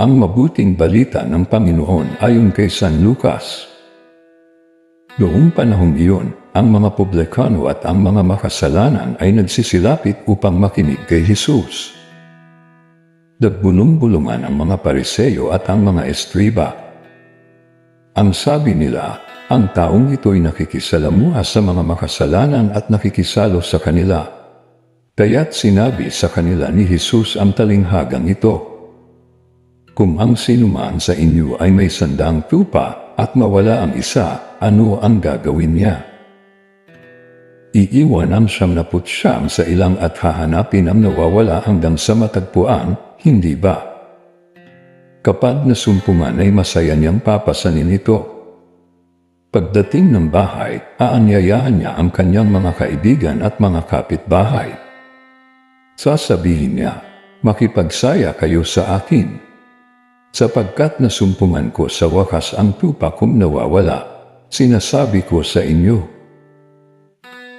Ang mabuting balita ng Panginoon ayon kay San Lucas. Noong panahong iyon, ang mga publikano at ang mga makasalanan ay nagsisilapit upang makinig kay Jesus. Nagbulong-bulungan ang mga pariseyo at ang mga estriba. Ang sabi nila, ang taong ito'y nakikisalamuha sa mga makasalanan at nakikisalo sa kanila. Kaya't sinabi sa kanila ni Jesus ang talinghagang ito, Kung ang sinuman sa inyo ay may sandang tupa at mawala ang isa, ano ang gagawin niya? Iiwan ang siyam na putsyam sa ilang at hahanapin ang nawawala hanggang sa matagpuan, hindi ba? Kapag nasumpungan ay masaya niyang papasanin ito. Pagdating ng bahay, aanyayahan niya ang kanyang mga kaibigan at mga kapitbahay. Sasabihin niya, makipagsaya kayo sa akin. Sapagkat nasumpungan ko sa wakas ang tupa kong nawawala, sinasabi ko sa inyo.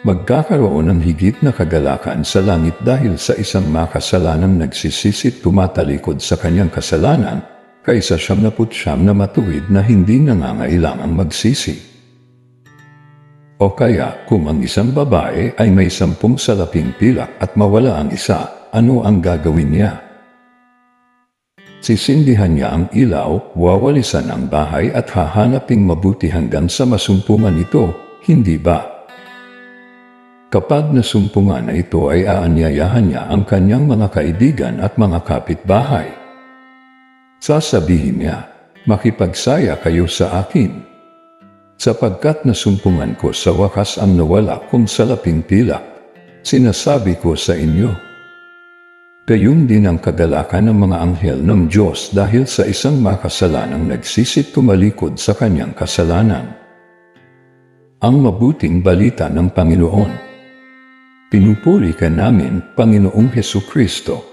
Magkakaroon ng higit na kagalakan sa langit dahil sa isang makasalanang nagsisisit tumatalikod sa kanyang kasalanan kaysa siyam na putsyam na matuwid na hindi nangangailangang magsisi. O kaya kung ang isang babae ay may sampung salaping pilak at mawala ang isa, ano ang gagawin niya? Sisindihan niya ang ilaw, wawalisan ang bahay at hahanaping mabuti hanggang sa masumpungan ito, hindi ba? Kapag nasumpungan na ito ay aanyayahan niya ang kanyang mga kaibigan at mga kapitbahay. Sasabihin niya, makipagsaya kayo sa akin. Sapagkat nasumpungan ko sa wakas ang nawala kong salaping pilak, sinasabi ko sa inyo. Gayun din ang kagalakan ng mga anghel ng Diyos dahil sa isang makasalanang nagsisit tumalikod sa kanyang kasalanan. Ang mabuting balita ng Panginoon. Pinupuri ka namin, Panginoong Heso Kristo.